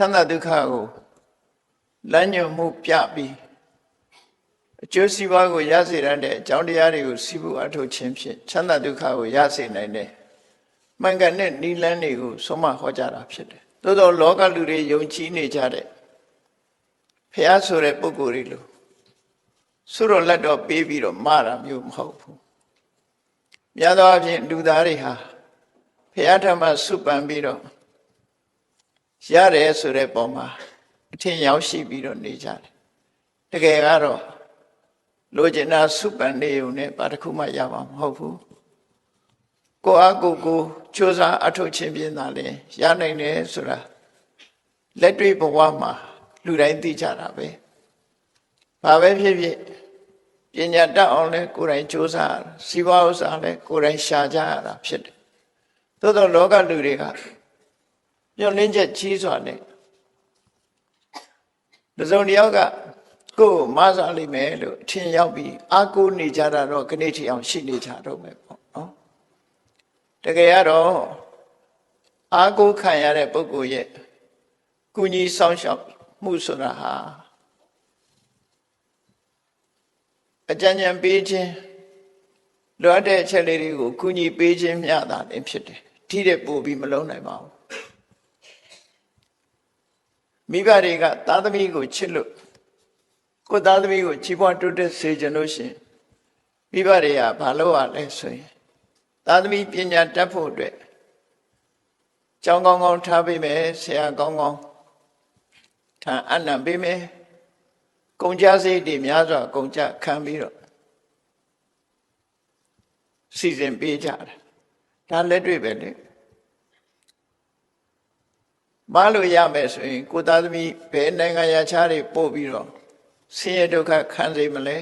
ချမ်းသာဒုက္ခကိုလမ်းညွှန်မှုပြပြီးအကျိုးစီးပွားကိုရစေရတဲ့အကြောင်းတရားတွေကိုစီးပူအထောက်ခြင်းဖြင့်ချမ်းသာဒုက္ခကိုရစေနိုင်တဲ့မှန်ကန်တဲ့နိလန်းတွေကိုဆုံးမဟောကြားတာဖြစ်တယ်။သို့သောလောကလူတွေယုံကြည်နေကြတဲ့ဖះဆိုတဲ့ပုဂ္ဂိုလ်တွေလို့ဆုတော်လက်တော်ပေးပြီးတော့မတာမျိုးမဟုတ်ဘူး။များသောအားဖြင့်လူသားတွေဟာဖះထမစုပန်ပြီးတော့ ရတယ်ဆိုတဲ့ပုံမှာအထင်ရောက်ရှိပြီးတော့နေကြတယ်။တကယ်ကတော့လိုချင်တာစုပန်နေုံနဲ့ဘာတစ်ခုမှရမှာမဟုတ်ဘူး။ကိုအားကိုကိုစ조사အထုတ်ခြင်းပြင်းတာလေရနိုင်တယ်ဆိုတာလက်တွေ့ဘဝမှာလူတိုင်းသိကြတာပဲ။ဘာပဲဖြစ်ဖြစ်ပညာတတ်အောင်လဲကိုယ်တိုင်စ조사စီးပွားဥစ္စာလဲကိုယ်တိုင်ရှာကြရတာဖြစ်တယ်။သို့သောလောကလူတွေက ညှော်လင်းချက်ကြီးစွာနဲ့တစုံတစ်ယောက်ကကိုယ်မဆာလိမ့်မယ်လို့အထင်ရောက်ပြီးအာကိုနေကြတာတော့ခဏထီအောင်ရှိနေကြတော့မယ်ပေါ့နော်တကယ်ကတော့အာကိုခံရတဲ့ပုဂ္ဂိုလ်ရဲ့ကုညီဆောင်ရှောက်မှုဆိုတာဟာအကြံဉာဏ်ပေးခြင်းလိုအပ်တဲ့အချက်လေးတွေကိုကုညီပေးခြင်းမျှတာလည်းဖြစ်တယ်ထိတဲ့ပို့ပြီးမလုံးနိုင်ပါဘူး မိဘတွေကသားသမီးကိုချစ်လို့ကိုယ်သားသမီးကိုချီးပွားတိုးတက်စေချင်လို့ရှရင်မိဘတွေကဘာလုပ်ရလဲဆိုရင်သားသမီးပညာတတ်ဖို့အတွက်ကျောင်းကောင်းကောင်းထားပေးမယ်ဆရာကောင်းကောင်းထံအနံပေးမယ်ကုန်ကြစိတ်တွေများစွာကုန်ကြခံပြီးတော့စီစဉ်ပေးကြတယ်ဒါလက်တွေ့ပဲလေ မလို့ရမယ်ဆိုရင် ကိုသားသမီးဘယ်နိုင်ငံရခြားတွေပို့ပြီးတော့ဆင်းရဲဒုက္ခခံစေမလဲ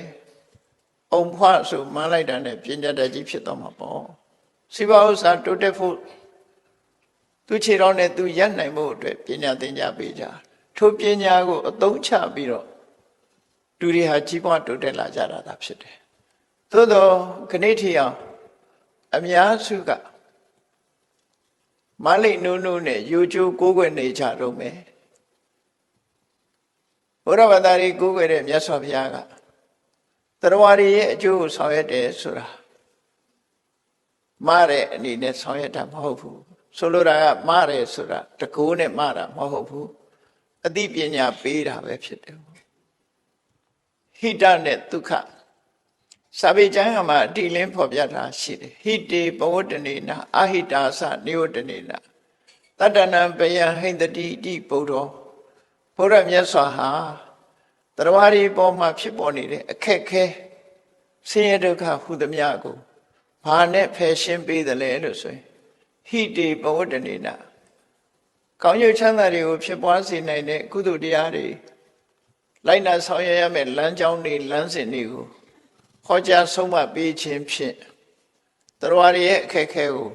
အုံဖွားဆိုမှန်းလိုက်တာနဲ့ပညာတတ်ကြီးဖြစ်တော့မှာပေါ့စိဘဥစ္စာတိုးတက်ဖို့သူခြေတော်နဲ့သူရပ်နိုင်ဖို့အတွက်ပညာသင်ကြားပေးကြထိုပညာကိုအသုံးချပြီးတော့လူတွေဟာကြီးပွားတိုးတက်လာကြတာသာဖြစ်တယ်သို့တော့ခဏထီအောင်အများစုက မလိတ်နုံနုံနဲ့ယူကျိုးကိုးကွယ်နေကြတော့မယ်ဘုရားဘာသာရေးကိုးကွယ်တဲ့မြတ်စွာဘုရားကတရားဝရီရဲ့အကျိုးကိုဆောင်ရွက်တယ်ဆိုတာမှားတဲ့အနေနဲ့ဆောင်ရွက်တာမဟုတ်ဘူးဆိုလိုတာကမှားတယ်ဆိုတာတကိုးနဲ့မှားတာမဟုတ်ဘူးအသိပညာပေးတာပဲဖြစ်တယ်ဟိတနဲ့ဒုက္ခ စာပေကျမ်းမှာအတိလင်းဖော်ပြတာရှိတယ်ဟိတေဘဝတ္တနေနာအဟိတာသနိဝတ္တနေနာတတ္တနံပယဟိန္တတိတိပုဒ္ဓောဘုရားမြတ်စွာဟာတရားရီပေါ်မှာဖြစ်ပေါ်နေတဲ့အခက်ခဲဆင်းရဲဒုက္ခဟူသမျှကိုဘာနဲ့ဖယ်ရှင်းပေးတယ်လဲလို့ဆိုရင်ဟိတေဘဝတ္တနေနာကောင်းကျိုးချမ်းသာတွေကိုဖြစ်ပွားစေနိုင်တဲ့ကုသိုလ်တရားတွေလိုက်နာဆောင်ရွက်ရမယ့်လမ်းကြောင်းတွေလမ်းစဉ်တွေကို ဟောကြားဆုံးမပေးခြင်းဖြင့်တရားရရဲ့အခက်ခဲကို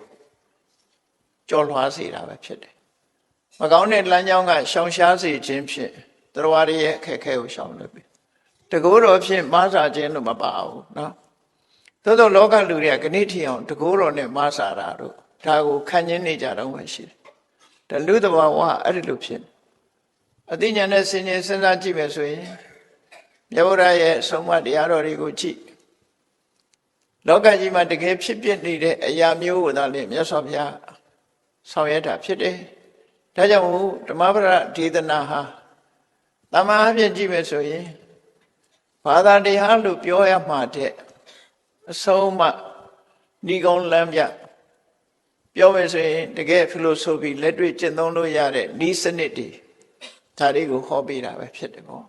ကြော်လွှားစေတာပဲဖြစ်တယ်။မကောင်းတဲ့လမ်းကြောင်းကရှောင်ရှားစေခြင်းဖြင့်တရားရရဲ့အခက်ခဲကိုရှောင်လို့ပြီ။တကူတော်ဖြင့်မားစာခြင်းလို့မပါဘူးနော်။သို့သောလောကလူတွေကဂဏိထီအောင်တကူတော်နဲ့မားစာတာတို့ဒါကိုခံကျင်းနေကြတော့မှရှိတယ်။တလူတဘာဝအဲ့ဒီလိုဖြစ်အသိဉာဏ်နဲ့စဉ်းကျင်စဉ်းစားကြည့်မယ်ဆိုရင်မြတ်ဗုဒ္ဓရဲ့အဆုံးအမတရားတော်တွေကိုကြည့် လောကကြီးမှာတကယ်ဖြစ်ပြနေတဲ့အရာမျိုးကိုသာလေမြတ်စွာဘုရားဆောင်ရွက်တာဖြစ်တယ်။ဒါကြောင့်ဓမ္မပဒဒေသနာဟာတမန်အဖြစ်ကြည့်မယ်ဆိုရင်ဘာသာတရားလို့ပြောရမှာတဲ့အဆုံးအမဒီကုန်းလမ်းပြပြောမယ်ဆိုရင်တကယ်ဖီလိုဆိုဖီလက်တွေ့ကျင့်သုံးလို့ရတဲ့ဤစနစ်တွေဒါတွေကိုဟောပေးတာပဲဖြစ်တယ်ပေါ့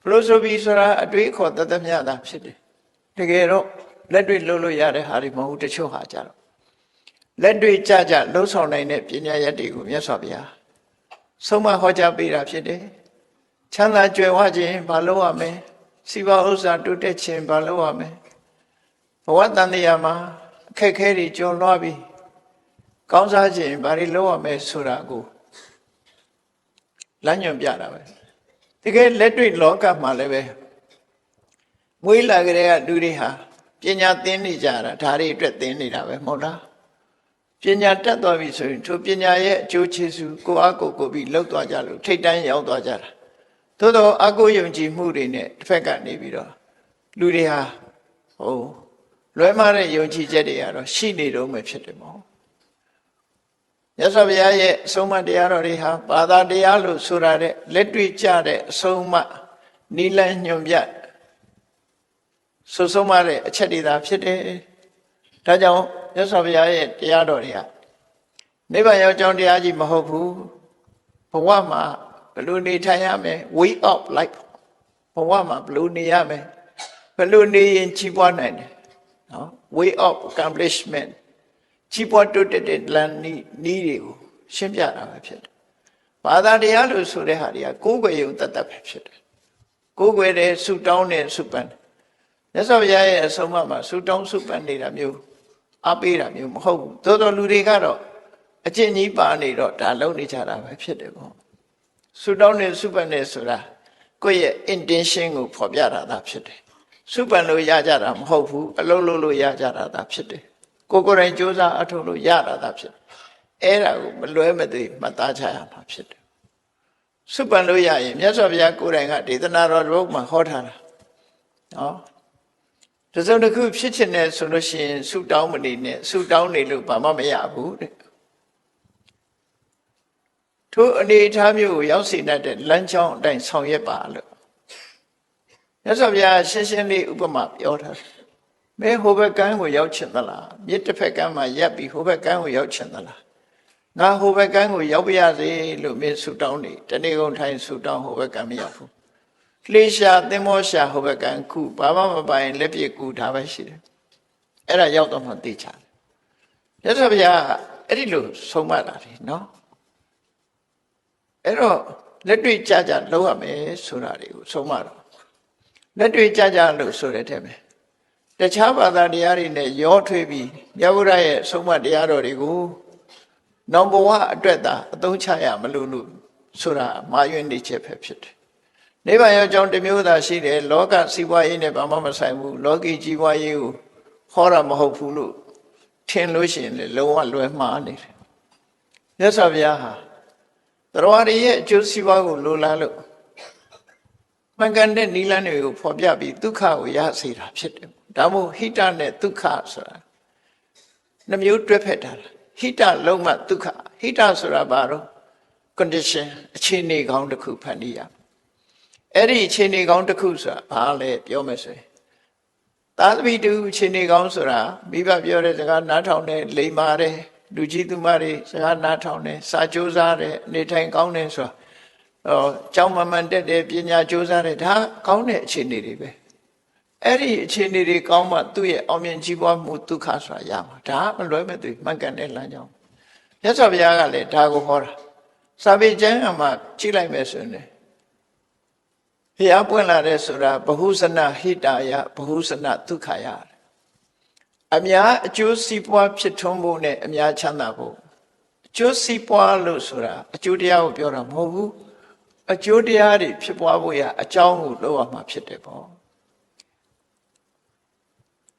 ဖီလိုဆိုဖီဆိုတာအတွေးခေါ်တသက်မြတာဖြစ်တယ်တကယ်တော့ လက်တွေ့လှုပ်လို့ရတဲ့ဟာတွေမဟုတ်တချို့ဟာကြတော့လက်တွေ့ကြကြလှုပ်ဆောင်နိုင်တဲ့ပညာရက်တွေကိုမြတ်စွာဘုရားဆုံးမဟောကြားပေးတာဖြစ်တယ်ချမ်းသာကြွယ်ဝခြင်းဘာလို့ရမလဲစီပါဥစ္စာတိုးတက်ခြင်းဘာလို့ရမလဲဘဝတန်တရားမှာအခက်ခဲတွေကြော်လွှားပြီးကောင်းစားခြင်းဘာတွေလုပ်ရမလဲဆိုတာကိုလမ်းညွှန်ပြတာပဲတကယ်လက်တွေ့လောကမှာလည်းပဲမွေးလာကြတဲ့လူတွေဟာ ပညာသင်နေကြတာဒါတွေအတွက်သင်နေတာပဲမဟုတ်လားပညာတက်သွားပြီဆိုရင်ထိုပညာရဲ့အကျိုးကျေးဇူးကိုအားကိုကိုပြီးလောက်သွားကြလို့ထိတ်တန်းရောက်သွားကြတာသို့တော့အကိုယုံကြည်မှုတွေနဲ့တစ်ဖက်ကနေပြီးတော့လူတွေဟာဟိုလွဲမှားတဲ့ယုံကြည်ချက်တွေကတော့ရှိနေတော့မှဖြစ်တယ်မဟုတ်မြတ်စွာဘုရားရဲ့အဆုံးအမတရားတော်တွေဟာဘာသာတရားလို့ဆိုရတဲ့လက်တွေ့ကျတဲ့အဆုံးအမနိလန်းညွန်ပြ ဆုဆုံးမတဲ့အချက်တွေသာဖြစ်တယ်ဒါကြောင့်မြတ်စွာဘုရားရဲ့တရားတော်တွေကနိဗ္ဗာန်ရောက်ကြောင်းတရားကြီးမဟုတ်ဘူးဘဝမှာဘယ်လိုနေထိုင်ရမလဲ way of life ဘဝမှာဘယ်လိုနေရမလဲဘယ်လိုနေရင်ကြီးပွားနိုင်တယ်နော် way of accomplishment ကြီးပွားတိုးတက်တဲ့လမ်းနည်းနည်းတွေကိုရှင်းပြတာပဲဖြစ်တယ်ဘာသာတရားလို့ဆိုတဲ့ဟာတွေကကိုယ်ွယ်ယုံတတ်တတ်ပဲဖြစ်တယ်ကိုယ်ွယ်တဲ့ဆုတောင်းတဲ့ဆုပန် မြတ်စွာဘုရားရဲ့အဆုံးအမမှာဆုတောင်းဆုပန်နေတာမျိုးအပေးတာမျိုးမဟုတ်ဘူးသို့တော်လူတွေကတော့အကျင့်ကြီးပါနေတော့ဒါလုံးနေကြတာပဲဖြစ်တယ်ပေါ့ဆုတောင်းနေဆုပန်နေဆိုတာကိုယ့်ရဲ့ intention ကိုဖော်ပြတာသာဖြစ်တယ်ဆုပန်လို့ရကြတာမဟုတ်ဘူးအလုံးလုံးလို့ရကြတာသာဖြစ်တယ်ကိုယ်ကိုယ်တိုင်စူးစမ်းအထောက်လို့ရတာသာဖြစ်တယ်အဲ့ဒါကိုမလွဲမသွေမှတ်သားချရမှာဖြစ်တယ်ဆုပန်လို့ရရင်မြတ်စွာဘုရားကိုယ်တိုင်ကဒေသနာတော်ဘုမှာဟောထားတာနော် တစုံတစ်ခုဖြစ်ချင်တယ်ဆိုလို့ရှိရင်ဆုတောင်းမနေနဲ့ဆုတောင်းနေလို့ဘာမှမရဘူးတဲ့ထိုအနေအထားမျိုးကိုရောက်စေတတ်တဲ့လမ်းကြောင်းအတိုင်းဆောင်ရွက်ပါလို့မြတ်စွာဘုရားရှင်းရှင်းလေးဥပမာပြောထားတယ်မဲဟိုဘက်ကန်းကိုရောက်ချင်သလားမြစ်တစ်ဖက်ကန်းမှာရပ်ပြီးဟိုဘက်ကန်းကိုရောက်ချင်သလားငါဟိုဘက်ကန်းကိုရောက်ပါရစေလို့မင်းဆုတောင်းနေတနေ့ကုန်ထိုင်ဆုတောင်းဟိုဘက်ကန်းမရောက်ဘူး လေရှာသင်္ဘောရှာဟိုဘက်ကန်းခုဘာမှမပိုင်လက်ပြကူဒါပဲရှိတယ်အဲ့ဒါရောက်တော့မှသိချတယ်ရသော်ဗျာအဲ့ဒီလိုဆုံးမတာလေနော်အဲ့တော့လက်တွေ့ကြကြလောက်ရမယ်ဆိုတာတွေကိုဆုံးမတော့လက်တွေ့ကြကြလို့ဆိုတဲ့တဲ့ပဲတခြားဘာသာတရားတွေနဲ့ရောထွေးပြီးမြတ်ဗုဒ္ဓရဲ့ဆုံးမတရားတော်တွေကိုနောင်ဘဝအတွက်သာအသုံးချရမလို့လို့ဆိုတာမာယွင်းနေချက်ပဲဖြစ်တယ် နိဗ္ဗာန်ရောက်ကြောင်းတစ်မျိုးသာရှိတယ်လောကစီးပွားရေးနဲ့ဘာမှမဆိုင်ဘူးလောကီကြီးပွားရေးကိုဟောတာမဟုတ်ဘူးလို့ထင်လို့ရှိရင်လေလုံးဝလွယ်မှားနေတယ်မြတ်စွာဘုရားဟာတရားရည်ရဲ့အကျိုးစီးပွားကိုလိုလားလို့မှန်ကန်တဲ့နိလန်းတွေကိုဖော်ပြပြီးဒုက္ခကိုရစေတာဖြစ်တယ်ဒါမို့ဟိတနဲ့ဒုက္ခဆိုတာနှမျိုးတွဲဖက်တာဟိတလုံးမှဒုက္ခဟိတဆိုတာဘာတော့ condition အခြေအနေကောင်းတစ်ခုဖန်တီးရ အဲ့ဒီအခြေအနေကောင်းတစ်ခုဆိုတာဘာလဲပြောမယ်ဆိုရင်သာသမီတူအခြေအနေကောင်းဆိုတာမိဘပြောတဲ့စကားနားထောင်တဲ့လိမ္မာတဲ့လူကြီးသူမတွေစကားနားထောင်တယ်စာကြိုးစားတယ်နေထိုင်ကောင်းတယ်ဆိုတာဟောကြောင်းမမှန်တက်တယ်ပညာကြိုးစားတယ်ဒါကောင်းတဲ့အခြေအနေတွေပဲအဲ့ဒီအခြေအနေတွေကောင်းမှသူ့ရဲ့အောင်မြင်ကြီးပွားမှုဒုက္ခဆိုတာရမှာဒါမလွဲမဲ့သူမှန်ကန်တဲ့လမ်းကြောင်းမြတ်စွာဘုရားကလည်းဒါကိုဟောတာစာပေကျမ်းမှာကြည့်လိုက်မယ်ဆိုရင် ဘုရားပွင့်လာတဲ့ဆိုတာဘ ഹു ဇနဟိတာယဘ ഹു ဇနဒုက္ခယအများအကျိုးစီးပွားဖြစ်ထွန်းဖို့နဲ့အများချမ်းသာဖို့အကျိုးစီးပွားလို့ဆိုတာအကျိုးတရားကိုပြောတာမဟုတ်ဘူးအကျိုးတရားတွေဖြစ်ပွားဖို့ရအကြောင်းကိုလုပ်ရမှာဖြစ်တယ်ပေါ့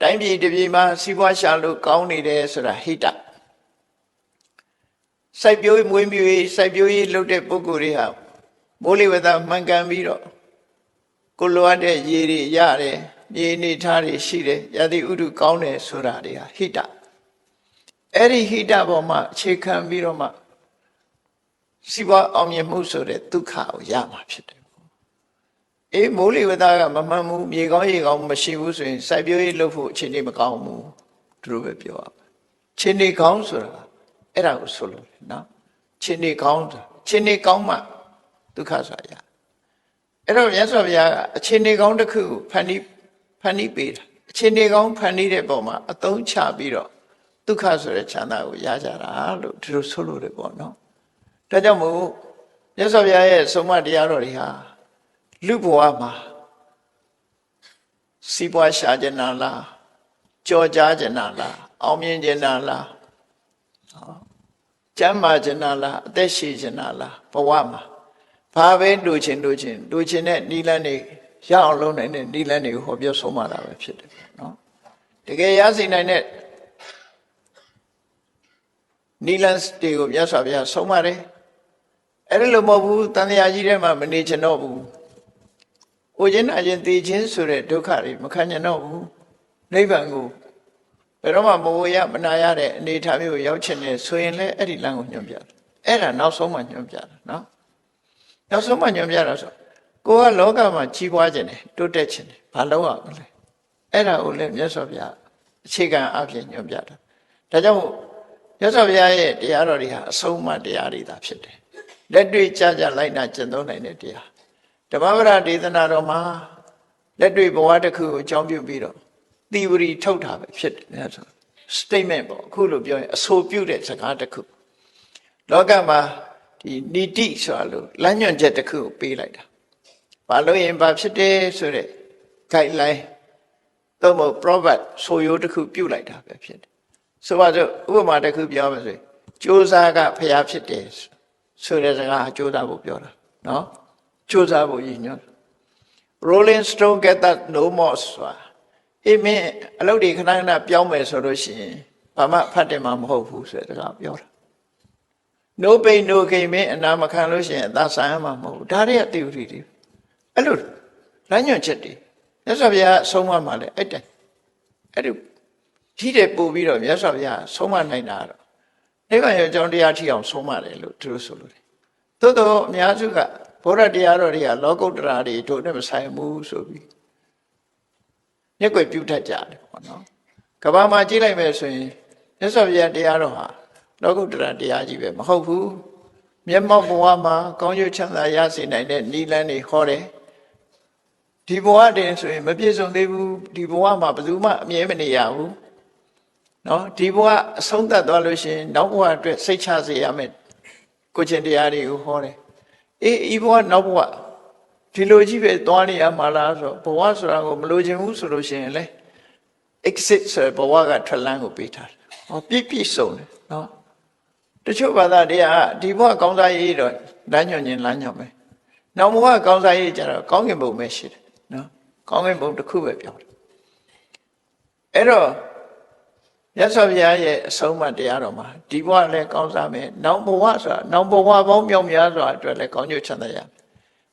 တိုင်းပြည်တစ်ပြည်မှာစီးပွားရှာလို့ကောင်းနေတယ်ဆိုတာဟိတစိုက်ပျိုးမွေးမြူရေးစိုက်ပျိုးရေးလုပ်တဲ့ပုဂ္ဂိုလ်တွေဟာမိုးလေဝသမှန်ကန်ပြီးတော့ ကိုလိုအပ်တဲ့ရေတွေရတယ်မြေနေထားတွေရှိတယ်ယတိဥဒုကောင်းတယ်ဆိုတာတွေဟာဟိတအဲ့ဒီဟိတပေါ်မှာအခြေခံပြီးတော့မှစီးပွားအောင်မြင်မှုဆိုတဲ့ဒုက္ခကိုရမှာဖြစ်တယ်အေးမိုးလေဝသကမမှန်ဘူးမြေကောင်းရေကောင်းမရှိဘူးဆိုရင်စိုက်ပျိုးရေးလုပ်ဖို့အခြေအနေမကောင်းဘူးသူတို့ပဲပြောရမယ်ခြေနေကောင်းဆိုတာအဲ့ဒါကိုဆိုလို့နော်ခြေနေကောင်းခြေနေကောင်းမှဒုက္ခဆိုတာရ အဲ့တော့မြတ်စွာဘုရားကအခြေအနေကောင်းတစ်ခုကိုဖန်တီးဖန်တီးပေးတာအခြေအနေကောင်းဖန်တီးတဲ့ပုံမှာအသုံးချပြီးတော့ဒုက္ခဆိုတဲ့ချမ်းသာကိုရကြတာလို့ဒီလိုဆိုလို့တယ်ပေါ့နော်ဒါကြောင့်မို့မြတ်စွာဘုရားရဲ့ဆုံးမတရားတော်တွေဟာလူဘဝမှာစီးပွားရှာကြနာလားကြော်ကြားကြနာလားအောင်မြင်ကြနာလားကျမ်းမာကြနာလားအသက်ရှိကြနာလားဘဝမှာ ဘာပဲလူချင်းလူချင်းလူချင်းတဲ့နီလန်းတွေရအောင်လုပ်နိုင်တဲ့နီလန်းတွေကိုဟောပြောဆုံးမတာပဲဖြစ်တယ်နော်တကယ်ရစေနိုင်တဲ့နီလန်တွေကိုမြတ်စွာဘုရားဆုံးမတယ်အဲ့ဒီလိုမဟုတ်ဘူးတန်တရားကြီးထဲမှာမနေချင်တော့ဘူး။အိုခြင်းနာခြင်းသိခြင်းဆိုတဲ့ဒုက္ခတွေမခံချင်တော့ဘူး။နိဗ္ဗာန်ကိုဘယ်တော့မှမဝရမနာရတဲ့အနေအထားမျိုးကိုရောက်ချင်တယ်ဆိုရင်လည်းအဲ့ဒီလမ်းကိုညွှန်ပြတယ်။အဲ့ဒါနောက်ဆုံးမှညွှန်ပြတာနော်။ နောက်ဆုံးမှညွှန်ပြတာဆိုကိုကလောကမှာကြီးပွားခြင်းတယ်တိုးတက်ခြင်းတယ်ဘာလို့ရမလဲ။အဲ့ဒါကိုလည်းမြတ်စွာဘုရားအခြေခံအဖြစ်ညွှန်ပြတာ။ဒါကြောင့်မြတ်စွာဘုရားရဲ့တရားတော်တွေဟာအဆုံးအမတရားတွေသာဖြစ်တယ်။လက်တွေ့ကြကြလိုက်နာကျင့်သုံးနိုင်တဲ့တရား။ဓမ္မပဒဒေသနာတော်မှာလက်တွေ့ဘဝတစ်ခုကိုအကြောင်းပြုပြီးတော့သီဝရီထုတ်တာပဲဖြစ်တယ်များဆို statement ပေါ့အခုလိုပြောရင်အဆိုပြုတဲ့စကားတစ်ခုလောကမှာ ဒီနီတိဆိုတာလို့လမ်းညွှန်ချက်တစ်ခုကိုပေးလိုက်တာဘာလို့ရင်ဘာဖြစ်တယ်ဆိုတဲ့ guideline သို့မဟုတ် proverb ဆိုရိုးတစ်ခုပြုတ်လိုက်တာပဲဖြစ်တယ်ဆိုပါစို့ဥပမာတစ်ခုပြောပါစို့ကြိုးစားကဖျားဖြစ်တယ်ဆိုတဲ့စကားကြိုးစားဖို့ပြောတာနော်ကြိုးစားဖို့ရည်ညွှန်း rolling stone get that no more ဆိုတာအေးမင်းအလုပ်တွေခဏခဏပြောင်းမယ်ဆိုလို့ရှိရင်ဘာမှဖတ်တယ်မှာမဟုတ်ဘူးဆိုတဲ့စကားပြောတာ no pain no gain မင်းအနာမခံလို့ရှိရင်အသာဆိုင်ရမှာမဟုတ်ဘူးဒါတွေက theory တွေအဲ့လိုလမ်းညွှန်ချက်တွေမြတ်စွာဘုရားဆုံးမမှာလဲအဲ့တိုင်အဲ့ဒီထိတဲ့ပို့ပြီးတော့မြတ်စွာဘုရားဆုံးမနိုင်တာတော့နိဗ္ဗာန်ရဲ့အကြောင်းတရားထိအောင်ဆုံးမတယ်လို့သူတို့ဆိုလို့တယ်သို့တော့အများစုကဘုရားတရားတော်တွေကလောကုတ္တရာတွေတို့နဲ့မဆိုင်ဘူးဆိုပြီးမျက်ွယ်ပြုတ်တတ်ကြတယ်ပေါ့နော်ကဘာမှာကြည့်လိုက်မယ်ဆိုရင်မြတ်စွာဘုရားတရားတော်ဟာ လောကုတ္တရာတရားကြီးပဲမဟုတ်ဘူးမျက်မှောက်ဘဝမှာကောင်းကျိုးချမ်းသာရစေနိုင်တဲ့နိလန်းတွေဟောတယ်ဒီဘဝတည်းဆိုရင်မပြည့်စုံသေးဘူးဒီဘဝမှာဘယ်သူမှအမြဲမနေရဘူးနော်ဒီဘဝအဆုံးသတ်သွားလို့ရှိရင်နောက်ဘဝအတွက်စိတ်ချစေရမယ်ကိုချင်းတရားတွေကိုဟောတယ်အေးဤဘဝနောက်ဘဝဒီလိုကြီးပဲသွားနေရမှာလားဆိုဘဝဆိုတာကိုမလိုချင်ဘူးဆိုလို့ရှိရင်လေ exit ဆိုဘဝကထွက်လန်းကိုပေးထားတယ်ဟောပြည့်ပြည့်စုံတယ်နော် တချို့ဘာသာတရားဒီဘဝကောင်းစားရေးတော့လမ်းညွှန်ခြင်းလမ်းညွှန်ပဲနောက်ဘဝကောင်းစားရေးကြတော့ကောင်းကင်ဘုံပဲရှိတယ်နော်ကောင်းကင်ဘုံတစ်ခုပဲပြောတယ်အဲ့တော့ရသော်ဘုရားရဲ့အဆုံးအမတရားတော်မှာဒီဘဝလည်းကောင်းစားမယ်နောက်ဘဝဆိုတာနောက်ဘဝပေါင်းမြောက်များစွာအတွက်လည်းကောင်းကျိုးချမ်းသာရမယ်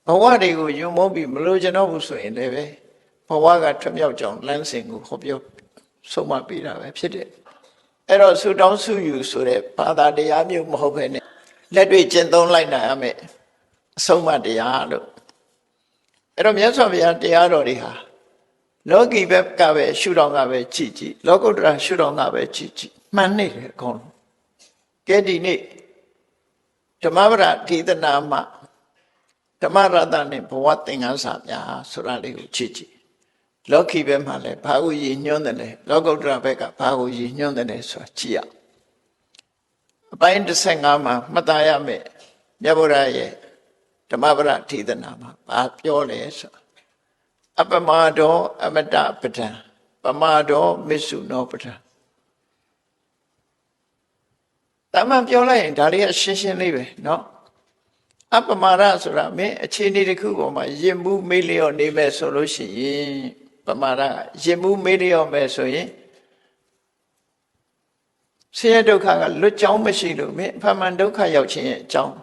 ဘဝတွေကိုယုံမုန်းပြီးမလိုချင်တော့ဘူးဆိုရင်လည်းပဲဘဝကထွတ်မြောက်ကြောင်လမ်းစဉ်ကိုဟောပြောဆုံးမပေးတာပဲဖြစ်တယ် အဲ့တော့ဆူတောင်းဆူယူဆိုတဲ့ဘာသာတရားမျိုးမဟုတ်ဘဲနဲ့လက်တွေ့ကျင့်သုံးလိုက်နိုင်ရမယ်အဆုံးအမတရားလို့အဲ့တော့မြတ်စွာဘုရားတရားတော်တွေဟာလောကီဘက်ကပဲရှုတော်ကပဲကြည်ကြည်လောကုတ္တရာရှုတော်ကပဲကြည်ကြည်မှန်နေတယ်အကုန်လုံးကဲဒီနေ့ဓမ္မပဒဒေသနာမှာဓမ္မရတနဲ့ဘဝသင်္ကန်းစာများဆိုတာလေးကိုကြည့်ကြည့် လောကီဘက်မှာလည်းဘာကိုရည်ညွှန်းတယ်လဲလောကုတ္တရာဘက်ကဘာကိုရည်ညွှန်းတယ်လဲဆိုတာကြည့်ရအပိုင်း15မှာမှတ်သားရမယ်မြတ်ဗုဒ္ဓရဲ့ဓမ္မပဒဒေသနာမှာဘာပြောလဲဆိုတာအပမဒောအမတပဒံပမဒောမစ္ဆုနောပဒံတမန်ပြောလိုက်ရင်ဒါလေးကရှင်းရှင်းလေးပဲเนาะအပမာရဆိုတာမင်းအခြေအနေတစ်ခုပေါ်မှာရင်မှုမေးလျော့နေမဲ့ဆိုလို့ရှိရင် ပမာရရင်မှုမေးလျော့မဲ့ဆိုရင်ဆင်းရဲဒုက္ခကလွတ်ကြောင်းမရှိလို့မင်းအဖမှန်ဒုက္ခရောက်ခြင်းရဲ့အကြောင်း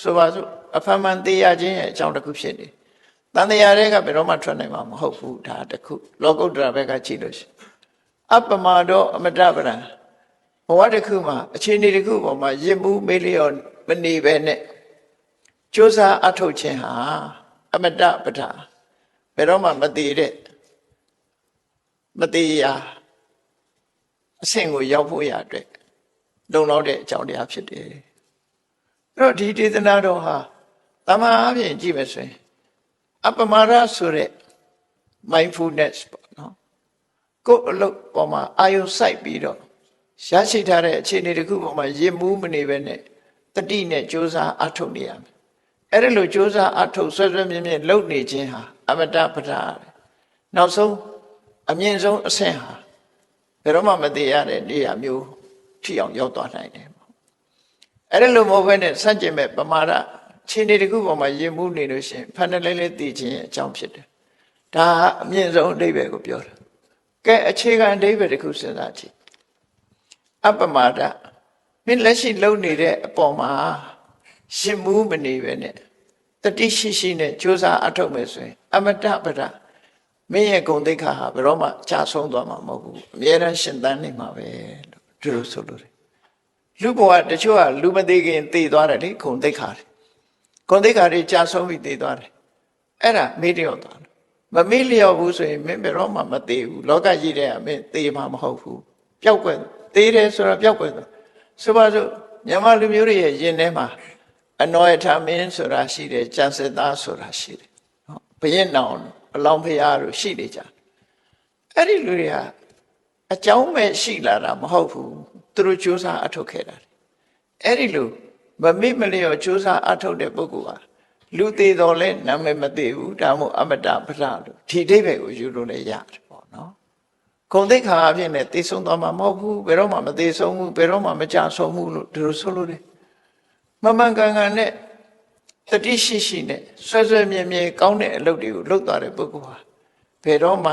ဆိုပါစို့အဖမှန်တရားခြင်းရဲ့အကြောင်းတစ်ခုဖြစ်နေတန်တရားတွေကဘယ်တော့မှထွက်နိုင်မှာမဟုတ်ဘူးဒါတစ်ခုလောကုတ္တရာဘက်ကကြည့်လို့ရှိအပမာဒောအမတပရံဘဝတစ်ခုမှာအခြေအနေတစ်ခုပေါ်မှာရင်မှုမေးလျော့မနေပဲနဲ့ကြိုးစားအထုတ်ခြင်းဟာအမတပဒဘယ်တော့မှမတည်တဲ့ မတည်ရာအဆင့်ကိုရောက်ဖို့ရအတွက်လုံလောက်တဲ့အကြောင်းတရားဖြစ်တယ်အဲ့တော့ဒီဒေသနာတော်ဟာတမန်အပြင်ကြည့်မယ်ဆိုရင်အပမာရဆိုတဲ့ mindfulness ပေါ့နော်ကိုယ်အလုပ်ပေါ်မှာအာယုစိုက်ပြီးတော့ရရှိထားတဲ့အခြေအနေတစ်ခုပေါ်မှာရင်မှုမနေပဲနဲ့တတိနဲ့ကြိုးစားအထုတ်နေရမယ်အဲ့ဒီလိုစ조사အထုတ်ဆွဲဆွဲမြဲမြဲလုပ်နေခြင်းဟာအမတပဒနောက်ဆုံး အမြင့်ဆုံးအဆင့်ဟာဘယ်တော့မှမတည်ရတဲ့နေရာမျိုးထိအောင်ရောက်သွားနိုင်တယ်ပေါ့အဲ့ဒီလိုမဟုတ်ဘဲနဲ့စัจကျင်မဲ့ပမာဒခြေနေတစ်ခုပေါ်မှာရင်မှုနေလို့ရှိရင်ဖန်တယ်လေးလေးတည်ခြင်းရဲ့အကြောင်းဖြစ်တယ်ဒါအမြင့်ဆုံးအဓိပ္ပာယ်ကိုပြောတာကဲအခြေခံအဓိပ္ပာယ်တစ်ခုစဉ်းစားကြည့်အပမာဒမင်းလက်ရှိလုံနေတဲ့အပေါ်မှာရှင်မှုမနေပဲနဲ့တတိရှိရှိနဲ့ကြိုးစားအထောက်မယ်ဆိုရင် အမတပဒ မင်းရဲ့ဂုံတိတ်ခါဟာဘယ်တော့မှကြာဆုံးသွားမှာမဟုတ်ဘူးအမြဲတမ်းရှင်သန်နေမှာပဲလို့ဒီလိုဆိုလို့တယ်လူဘဝတချို့ကလူမသေးခင်သေသွားတယ်လေဂုံတိတ်ခါတယ်ဂုံတိတ်ခါတွေကြာဆုံးပြီးသေသွားတယ်အဲ့ဒါမေ့လျော့သွားတယ်မမေ့လျော့ဘူးဆိုရင်မင်းဘယ်တော့မှမသေးဘူးလောကကြီးတဲ့ကမင်းသေမှာမဟုတ်ဘူးပျောက်ကွယ်သေးတယ်ဆိုတော့ပျောက်ကွယ်သွားဆိုပါစို့မြန်မာလူမျိုးတွေရဲ့ယင်ထဲမှာအနောယထာမင်းဆိုတာရှိတယ်ကျန်စစ်သားဆိုတာရှိတယ်နော်ဘုရင်နောင် အလောင်းဖရာတို့ရှိနေကြတယ်အဲ့ဒီလူတွေကအကြောင်းမဲ့ရှိလာတာမဟုတ်ဘူးသူတို့စူးစမ်းအထုတ်ခဲ့တာအဲ့ဒီလူမမိမလျော်စူးစမ်းအထုတ်တဲ့ပုဂ္ဂိုလ်ဟာလူသေးတော်လဲနာမည်မသိဘူးဒါမှမဟုတ်အမတပရလို့ဒီအိဗယ်ကိုယူလို့လည်းရတယ်ပေါ့နော်ဂုံသိက္ခာအဖြစ်နဲ့သိဆုံးသွားမှာမဟုတ်ဘူးဘယ်တော့မှမသိဆုံးဘူးဘယ်တော့မှမကြဆုံးဘူးလို့ဒီလိုဆိုလို့တယ်မမှန်ကန်ကန်နဲ့ တတိရှိရှိနဲ့ဆွဲဆွဲမြဲမြဲကောင်းတဲ့အလုပ်တွေကိုလုပ်သွားတဲ့ပုဂ္ဂိုလ်ဟာဘယ်တော့မှ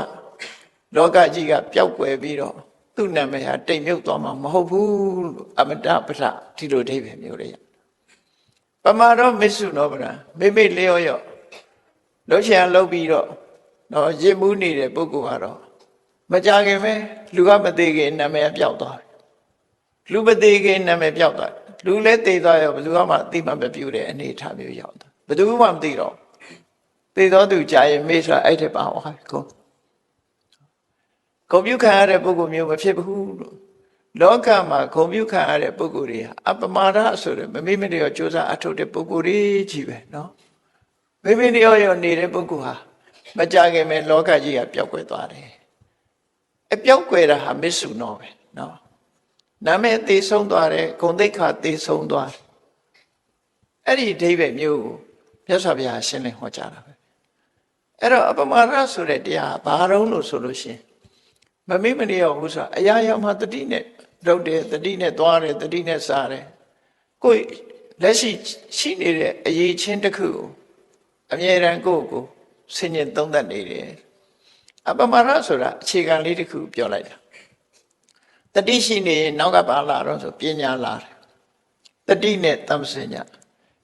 လောကကြီးကပျောက်ကွယ်ပြီးတော့သူ့နာမည်ဟာတိမ်မြုပ်သွားမှာမဟုတ်ဘူးလို့အမတပရဒီလိုအိဗယ်မျိုးလေးရပမာတော့မစ္ဆုနောပရမိမိလျော့ရော့လှုပ်ရှားလှုပ်ပြီးတော့တော့ရစ်မှုနေတဲ့ပုဂ္ဂိုလ်ကတော့မကြခင်ပဲလူကမသေးခင်နာမည်ပျောက်သွားတယ်လူမသေးခင်နာမည်ပျောက်သွားတယ် လူလည်းသေသွားရောဘယ်သူမှအသိမှမပြုတဲ့အနေအထားမျိုးရောက်သွားဘယ်သူမှမသိတော့သေသောသူကြာရင်မေ့ဆိုတာအဲ့ထက်ပါဟောကိုကွန်ပျူခံရတဲ့ပုဂ္ဂိုလ်မျိုးမဖြစ်ဘူးလို့လောကမှာကွန်ပျူခံရတဲ့ပုဂ္ဂိုလ်တွေဟာအပမာဒဆိုတဲ့မမေ့မလျော်စူးစမ်းအထုတ်တဲ့ပုဂ္ဂိုလ်တွေကြီးပဲเนาะမေ့မေ့လျော်ရောနေတဲ့ပုဂ္ဂိုလ်ဟာမကြခင်မဲ့လောကကြီးကပျောက်ကွယ်သွားတယ်အပျောက်ကွယ်တာဟာမစ္ဆုနောပဲเนาะ နာမည်သေဆုံးသွားတယ်ဂုံတိတ်ခါသေဆုံးသွားတယ်အဲ့ဒီအဓိပ္ပာယ်မျိုးကိုမြတ်စွာဘုရားရှင်းလင်းဟောကြားတာပဲအဲ့တော့အပမာဒဆိုတဲ့တရားဘာတုံးလို့ဆိုလို့ရှိရင်မမိမနေရောဘူးဆိုတာအရာရာမှာတတိနဲ့လုပ်တယ်တတိနဲ့သွားတယ်တတိနဲ့စားတယ်ကိုယ်လက်ရှိရှိနေတဲ့အရေးချင်းတစ်ခုကိုအမြဲတမ်းကိုယ့်ကိုဆင်ញင်သုံးသပ်နေတယ်အပမာဒဆိုတာအခြေခံလေးတစ်ခုပြောလိုက်တာ တတိရှိနေရင်နောက်ကပါလာတော့ဆိုပညာလာတယ်တတိနဲ့တမ္ပစညာ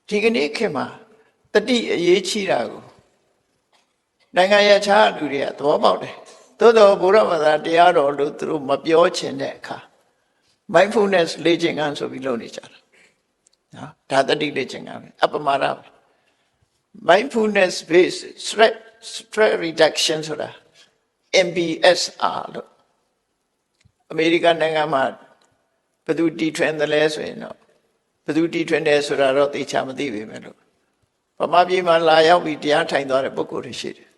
ဒီကနေ့ခေတ်မှာတတိအရေးကြီးတာကိုနိုင်ငံရခြားလူတွေကသဘောပေါက်တယ်သို့တော်ဘုရားဘာသာတရားတော်လို့သူတို့မပြောချင်တဲ့အခါ mindfulness လေ့ကျင့်ခန်းဆိုပြီးလုပ်နေကြတာနော်ဒါတတိလေ့ကျင့်ခန်းပဲအပမာဒပဲ mindfulness based stress stress reduction ဆိုတာ MBSR လို့ အမေရိကန်နိုင်ငံမှာဘယ်သူတီထွင်တယ်လဲဆိုရင်တော့ဘယ်သူတီထွင်တယ်ဆိုတာတော့သိချာမသိပေမဲ့လို့ဗမာပြည်မှာလာရောက်ပြီးတရားထိုင်သွားတဲ့ပုဂ္ဂိုလ်တွေရှိတယ်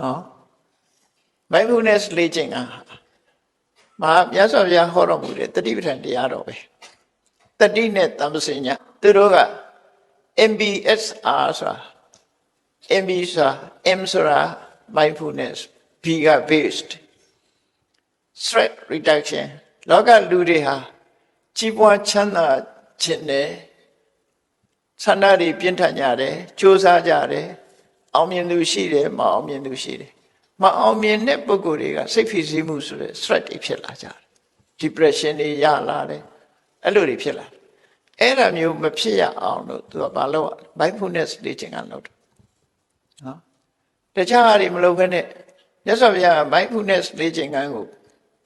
နော် mindfulness လေ့ကျင့်ခန်းဟာမဟာမြတ်စွာဘုရားဟောတော်မူတဲ့တတိပဋ္ဌာန်တရားတော်ပဲတတိနဲ့တမ္ပစဉ္ညာသူတို့က MBSR ဆိုတာ MB ဆိုတာ M ဆိုတာ mindfulness B က based stress reduction လောကလူတွေဟာကြီးပွားချမ်းသာခြင်းနဲ့ဆန္ဒတွေပြင်းထန်ကြတယ်ကြိုးစားကြတယ်အောင်မြင်သူရှိတယ်မအောင်မြင်သူရှိတယ်မအောင်မြင်တဲ့ပုဂ္ဂိုလ်တွေကစိတ်ဖိစီးမှုဆိုတဲ့ stress တွေဖြစ်လာကြတယ် depression တွေရလာတယ်အဲ့လိုတွေဖြစ်လာတယ်အဲ့ဒါမျိုးမဖြစ်ရအောင်လို့သူကဘာလုပ်ရ mindfulness လေ့ကျင့်ခန်းလုပ်တယ်နော်တခြားဟာတွေမလုပ်ဘဲနဲ့မြတ်စွာဘုရား mindfulness လေ့ကျင့်ခန်းကို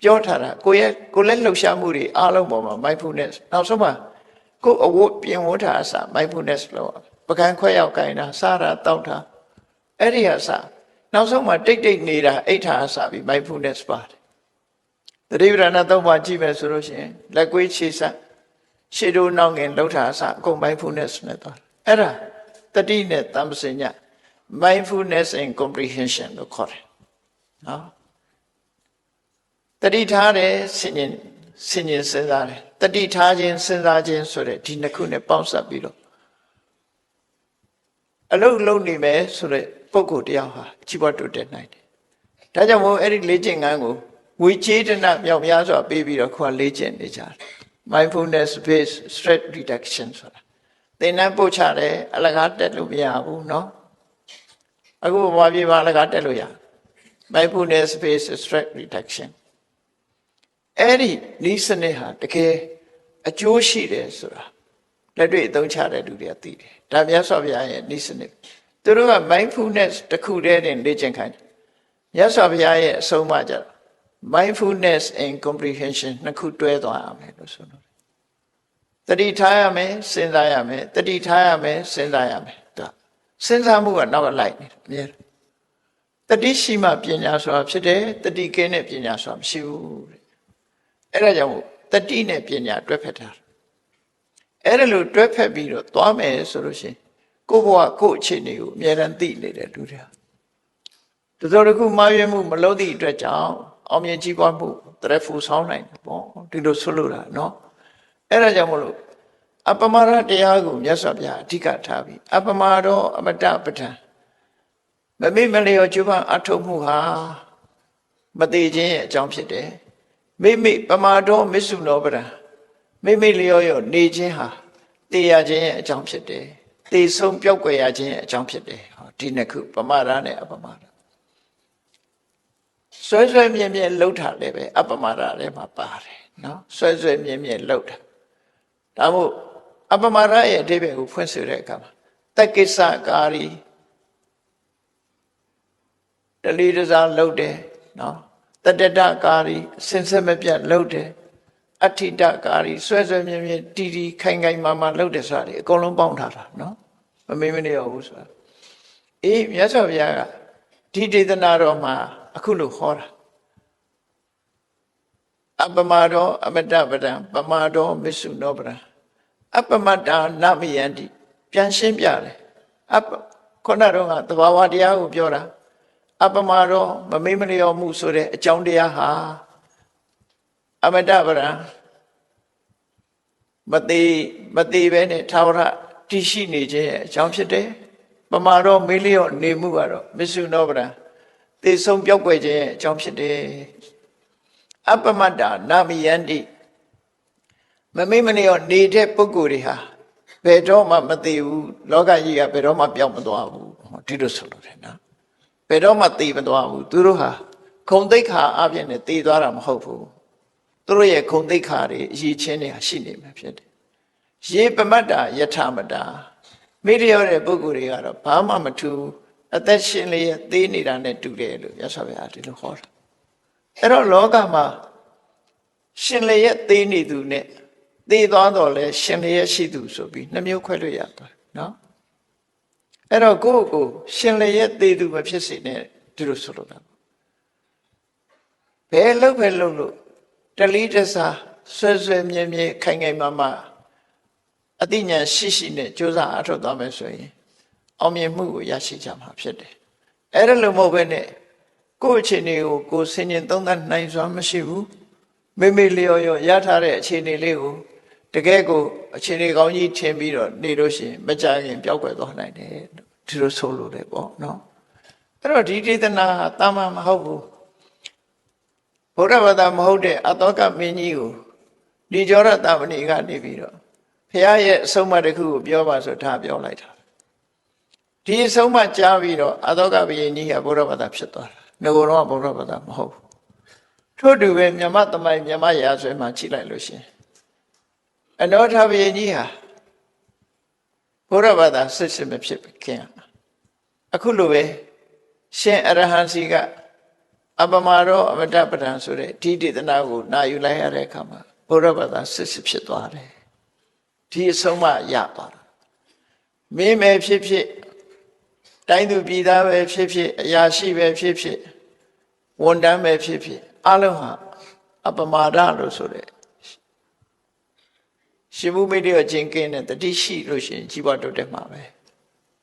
ပြောထားတာကိုရဲ့ကိုလက်လှုပ်ရှားမှုတွေအားလုံးပေါ်မှာ mindfulness နောက်ဆုံးမှာကိုအဝတ်ပြင်ဝတ်တာအစ mindfulness လို့ပကံခွဲရောက်ခိုင်းတာစားတာတောက်တာအဲ့ဒီဟာစနောက်ဆုံးမှာတိတ်တိတ်နေတာအိဋ္ဌာအစပြီး mindfulness ပါတယ်တတိပဒနာသုံးပါးကြည့်မယ်ဆိုလို့ရှိရင်လက်ကွေးခြေဆက်ရှေ့တို့နောက်ငင်လှုပ်တာအစအကုန် mindfulness နဲ့သွားအဲ့ဒါတတိနဲ့တမ္ပစဉ္ည mindfulness and comprehension လို့ခေါ်တယ်နော် တတိထားတယ်ဆင်ញင်ဆင်ញင်စဉ်းစားတယ်တတိထားခြင်းစဉ်းစားခြင်းဆိုတဲ့ဒီနှစ်ခုနဲ့ပေါင်းစပ်ပြီးတော့အလုံးလုံးနေမယ်ဆိုတဲ့ပုံကိုယ်တရားဟာအချိပွားတိုးတက်နိုင်တယ်ဒါကြောင့်မို့အဲ့ဒီလေ့ကျင့်ခန်းကိုဝိချေတနာမြောက်များစွာပေးပြီးတော့ခွာလေ့ကျင့်နေကြတယ် mindfulness based stress reduction ဆိုတာသင်တန်းပို့ချတယ်အလကားတက်လို့မရဘူးเนาะအခုဘာပြေပါအလကားတက်လို့ရ mindfulness based stress reduction အဲ့ဒီဤစနစ်ဟာတကယ်အကျိုးရှိတယ်ဆိုတာလက်တွေ့အသုံးချတဲ့လူတွေကသိတယ်ဒါမြတ်စွာဘုရားရဲ့ဤစနစ်သူတို့က mindfulness တစ်ခုတည်းနဲ့လေ့ကျင့်ခိုင်းတယ်မြတ်စွာဘုရားရဲ့အဆုံးအမကြတော့ mindfulness and comprehension နှစ်ခုတွဲသွားရမယ်လို့ဆိုလို့တတိထားရမယ်စဉ်းစားရမယ်တတိထားရမယ်စဉ်းစားရမယ်ဒါစဉ်းစားမှုကနောက်ကလိုက်နေတယ်အမြဲတမ်းတတိရှိမှပညာဆိုတာဖြစ်တယ်တတိကင်းတဲ့ပညာဆိုတာမရှိဘူးတဲ့ အဲ့ဒါကြောင့်မို့တတိနဲ့ပညာတွဲဖက်တာအဲ့ဒါလို့တွဲဖက်ပြီးတော့သွားမယ်ဆိုလို့ရှိရင်ကိုယ့်ဘဝကိုယ့်အခြေအနေကိုအမြဲတမ်းသိနေတဲ့လူတွေဟာတစောတခုမှားယွင်းမှုမလုပ်သည့်အတွက်ကြောင့်အောင်မြင်ကြီးပွားမှုတရက်ဖူဆောင်းနိုင်တယ်ပေါ့ဒီလိုဆွလို့တာเนาะအဲ့ဒါကြောင့်မလို့အပမရတရားကိုမြတ်စွာဘုရားအဓိကထားပြီးအပမရောအမတပဋ္ဌာန်မမေ့မလျော်ကျွမ်းအထုတ်မှုဟာမသေးခြင်းရဲ့အကြောင်းဖြစ်တယ် မိမိပမာတော်မစ္ဆုနောပဒံမိမိလျော်ရောနေခြင်းဟာတေရခြင်းရဲ့အကြောင်းဖြစ်တယ်တေဆုံးပြောက်ွယ်ရခြင်းရဲ့အကြောင်းဖြစ်တယ်ဟောဒီနှစ်ခုပမာဒနဲ့အပမာဒဆွဲဆွဲမြဲမြဲလှုပ်တာလည်းပဲအပမာဒထဲမှာပါတယ်နော်ဆွဲဆွဲမြဲမြဲလှုပ်တာဒါမို့အပမာဒရဲ့အဓိပ္ပာယ်ကိုဖွင့်ဆိုတဲ့အခါမှာတက္ကိစ္စကာရီတလီတစားလှုပ်တယ်နော် တတတကာရီစင်ဆက်မပြတ်လှုပ်တယ်အဋ္ဌိတကာရီဆွဲဆွဲမြဲမြဲတီတီခိုင်ခိုင်မာမာလှုပ်တယ်ဆိုတာဒီအကုန်လုံးပေါင်းထားတာနော်မမေ့မနေရဘူးဆိုတာအေးမြတ်စွာဘုရားကဒီဒေသနာတော်မှာအခုလို့ဟောတာအပမတော်အမတ္တပဒံပမာတော်မစ္ဆုနောပဒံအပမတ္တာနမယန္တိပြန်ရှင်းပြတယ်အပခုနတော့ကသဘာဝတရားကိုပြောတာ အပမာတော်မမေ့မလျော်မှုဆိုတဲ့အကြောင်းတရားဟာအမတ္တပဒံမသေးမသေးပဲနဲ့သာဝရတည်ရှိနေခြင်းရဲ့အကြောင်းဖြစ်တယ်ပမာတော်မေ့လျော့နေမှုကတော့မစ္ဆုနောပဒံသေဆုံးပြောက်ွယ်ခြင်းရဲ့အကြောင်းဖြစ်တယ်အပမတ္တာနာမယန္တိမမိမနေရောနေတဲ့ပုဂ္ဂိုလ်တွေဟာဘယ်တော့မှမသိဘူးလောကကြီးကဘယ်တော့မှပျောက်မသွားဘူးဟောဒီလိုဆိုလို့တယ်နော်ဘ ယ်တော့မှသိမသွားဘူးသူတို့ဟာခုံသိက္ခာအပြည့်နဲ့သိသွားတာမဟုတ်ဘူးသူတို့ရဲ့ခုံသိက္ခာတွေအရေးချင်းတွေဟာရှိနေမှာဖြစ်တယ်ရေပမတ္တာယထာမတာမိရရောတဲ့ပုဂ္ဂိုလ်တွေကတော့ဘာမှမထူးအသက်ရှင်လျက်သေးနေတာနဲ့တူတယ်လို့ရသော်ဗျာဒီလိုဟောတာအဲ့တော့လောကမှာရှင်လျက်သေးနေသူနဲ့သေသွားတော့လဲရှင်လျက်ရှိသူဆိုပြီးနှမျိုးခွဲလို့ရသွားနော် အဲ့တော့ကိုယ့်ကိုရှင်လျက်သေသူမဖြစ်စေနဲ့ဒီလိုဆိုလို့တာဘယ်လို့ပဲလို့လို့တလီတစားဆွဲဆွဲမြဲမြဲခိုင်ခိုင်မာမာအသိဉာဏ်ရှိရှိနဲ့ကြိုးစားအထောက်သွားမယ်ဆိုရင်အောင်မြင်မှုကိုရရှိကြမှာဖြစ်တယ်အဲ့ဒါလို့မဟုတ်ဘဲနဲ့ကိုယ့်အခြေအနေကိုကိုယ်ဆင်ញင်သုံးသပ်နိုင်စွာမရှိဘူးမိမိလျော်ရောရထားတဲ့အခြေအနေလေးကို တကယ်ကိုအခြေအနေကောင်းကြီးထင်ပြီးတော့နေလို့ရှိရင်မကြခင်ပျောက်ကွယ်သွားနိုင်တယ်ဒီလိုဆိုလို့လေပေါ့နော်အဲ့တော့ဒီဒေသနာဟာတာမန်မဟုတ်ဘူးဘုရားဘာသာမဟုတ်တဲ့အတောကမင်းကြီးကိုဒီကြောရတာမဏိကနေပြီးတော့ဖះရဲ့အဆုံးအမတစ်ခုကိုပြောပါဆိုထားပြောလိုက်တာဒီအဆုံးအမကြားပြီးတော့အတောကဘုရင်ကြီးကဘုရားဘာသာဖြစ်သွားတာငကိုယ်တော့ဘုရားဘာသာမဟုတ်ဘူးထို့တူပဲမြမသမိုင်းမြမရာဆွဲမှာချိလိုက်လို့ရှင် အနောထဘုရင်ကြီးဟာဘုရားဘာသာစစ်စစ်မဖြစ်ခင်အခုလိုပဲရှင်အရဟံစီကအပမာရောအမတပဒံဆိုတဲ့ဒီဒေသနာကိုနာယူလိုက်ရတဲ့အခါမှာဘုရားဘာသာစစ်စစ်ဖြစ်သွားတယ်ဒီအဆုံးမရသွားတာမင်းပဲဖြစ်ဖြစ်တိုင်းသူပြည်သားပဲဖြစ်ဖြစ်အရာရှိပဲဖြစ်ဖြစ်ဝန်တန်းပဲဖြစ်ဖြစ်အလုံးဟာအပမာဒလို့ဆိုတဲ့ ရှင်မှုမိတ်ရချင်းကင်းတဲ့တတိရှိလို့ရှိရင်ကြီးပွားတိုးတက်မှာပဲ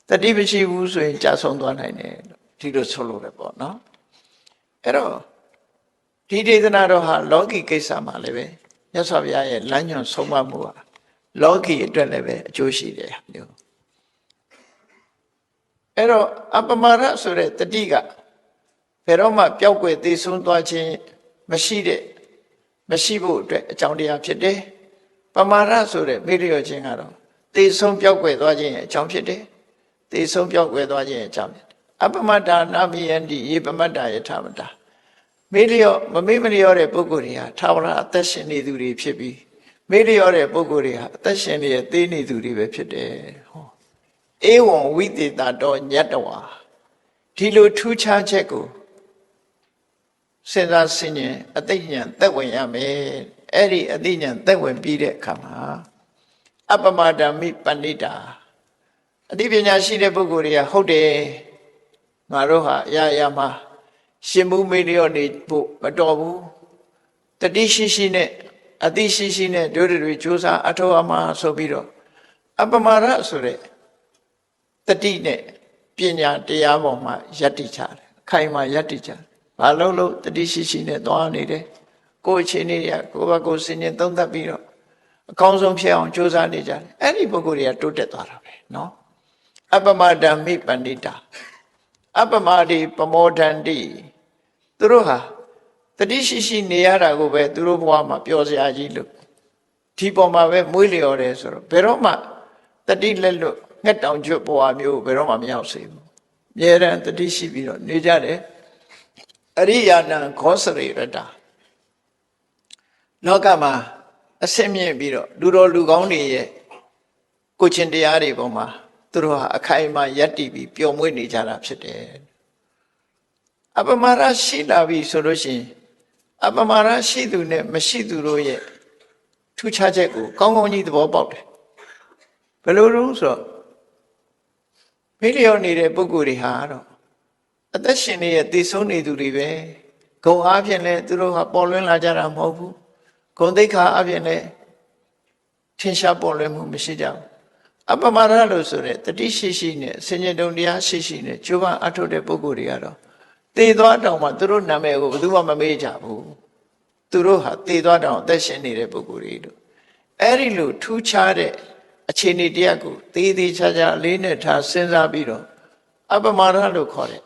တတိမရှိဘူးဆိုရင်ကြာဆုံးသွားနိုင်တယ်ဒီလိုဆိုလို့လည်းပေါ့နော်အဲ့တော့ဒီဒေသနာတော်ဟာလောကီကိစ္စမှာလည်းပဲမြတ်စွာဘုရားရဲ့လမ်းညွှန်ဆုံးမမှုဟာလောကီအတွက်လည်းပဲအကျိုးရှိတယ်မျိုးအဲ့တော့အပမာရဆိုတဲ့တတိကဘယ်တော့မှပျောက်ကွယ်သေးဆုံးသွားခြင်းမရှိတဲ့မရှိဖို့အတွက်အကြောင်းတရားဖြစ်တယ် ပမာရဆိုတဲ့မိရယောခြင်းကတော့သေဆုံးပျောက်ကွယ်သွားခြင်းရဲ့အကြောင်းဖြစ်တယ်သေဆုံးပျောက်ကွယ်သွားခြင်းရဲ့အကြောင်းဖြစ်တယ်အပမတ္တာနာမိယန္တိယေပမတ္တာယထာမတ္တာမေလျော့မမေ့မလျော့တဲ့ပုဂ္ဂိုလ်တွေဟာသာဝရအသက်ရှင်နေသူတွေဖြစ်ပြီးမေ့လျော့တဲ့ပုဂ္ဂိုလ်တွေဟာအသက်ရှင်နေရဲ့သေးနေသူတွေပဲဖြစ်တယ်ဟောဧဝံဝိသေတတော်ညတ္တဝါဒီလိုထူးခြားချက်ကိုစဉ်းစားဆင်ခြင်အသိဉာဏ်သက်ဝင်ရမယ် အဲ့ဒီအသိဉာဏ်သက်ဝင်ပြီးတဲ့အခါမှာအပ္ပမဒမိပဏိတာအသိပညာရှိတဲ့ပုဂ္ဂိုလ်တွေကဟုတ်တယ်ငါတို့ဟာအရာရာမှာရှင်မှုမေ့လျော့နေဖို့မတော်ဘူးတတိရှိရှိနဲ့အသိရှိရှိနဲ့တို့တွေစူးစမ်းအထောက်အမှားဆိုပြီးတော့အပ္ပမရဆိုတဲ့တတိနဲ့ပညာတရားပေါ်မှာယက်တိချတယ်အခိုင်အမာယက်တိချတယ်ဘာလို့လို့တတိရှိရှိနဲ့သွားနေတယ် ကိုယ်အချင်းတွေကကိုယ်ဘကိုယ်စင်ရင်သုံးသပ်ပြီးတော့အကောင်းဆုံးဖြစ်အောင်စူးစမ်းနေကြတယ်အဲ့ဒီပုဂ္ဂိုလ်တွေကတိုးတက်သွားတာပဲเนาะအပ္ပမဒမိပဏိတာအပ္ပမတိပမောဒန္တိသူတို့ဟာတတိရှိရှိနေရတာကိုပဲသူတို့ဘဝမှာပျော်စရာကြီးလို့ဒီပေါ်မှာပဲမွေးလျော်တယ်ဆိုတော့ဘယ်တော့မှတတိလက်လွတ်ငှက်တောင်ကျွတ်ဘဝမျိုးကိုဘယ်တော့မှမရောက်စေဘူးအမြဲတမ်းတတိရှိပြီးတော့နေကြတယ်အရိယာဏခောစရိရတ လောကမှာအစင်းမြင့်ပြီးတော့လူတော်လူကောင်းတွေရဲ့ကိုယ်ချင်းတရားတွေပေါ်မှာသူတို့ဟာအခိုင်အမာယက်တည်ပြီးပျော်မွေ့နေကြတာဖြစ်တယ်အပမရရှိလာပြီဆိုလို့ရှိရင်အပမရရှိသူနဲ့မရှိသူတို့ရဲ့ထူးခြားချက်ကိုကောင်းကောင်းကြီးသဘောပေါက်တယ်ဘယ်လိုလို့ဆိုတော့မေးလျော်နေတဲ့ပုဂ္ဂိုလ်တွေဟာတော့အသက်ရှင်နေရဲ့တည်ဆုံးနေသူတွေပဲဂုံအားဖြင့်လဲသူတို့ဟာပေါ်လွင်လာကြတာမဟုတ်ဘူး ဂုံသိက္ခာအပြင်လဲထင်ရှားပေါ်လွင်မှုမရှိကြဘူးအပမရလို့ဆိုတဲ့တတိရှိရှိနဲ့ဆင်ញတုံတရားရှိရှိနဲ့ကျိုးပအထုတ်တဲ့ပုဂ္ဂိုလ်တွေကတော့တည်သွားတောင်မှသူတို့နာမည်ကိုဘယ်သူမှမမေ့ကြဘူးသူတို့ဟာတည်သွားတောင်အသက်ရှင်နေတဲ့ပုဂ္ဂိုလ်တွေတို့အဲ့ဒီလိုထူးခြားတဲ့အခြေအနေတရားကိုသေးသေးချာချာအလေးနဲ့ထားစဉ်းစားပြီးတော့အပမရလို့ခေါ်တယ်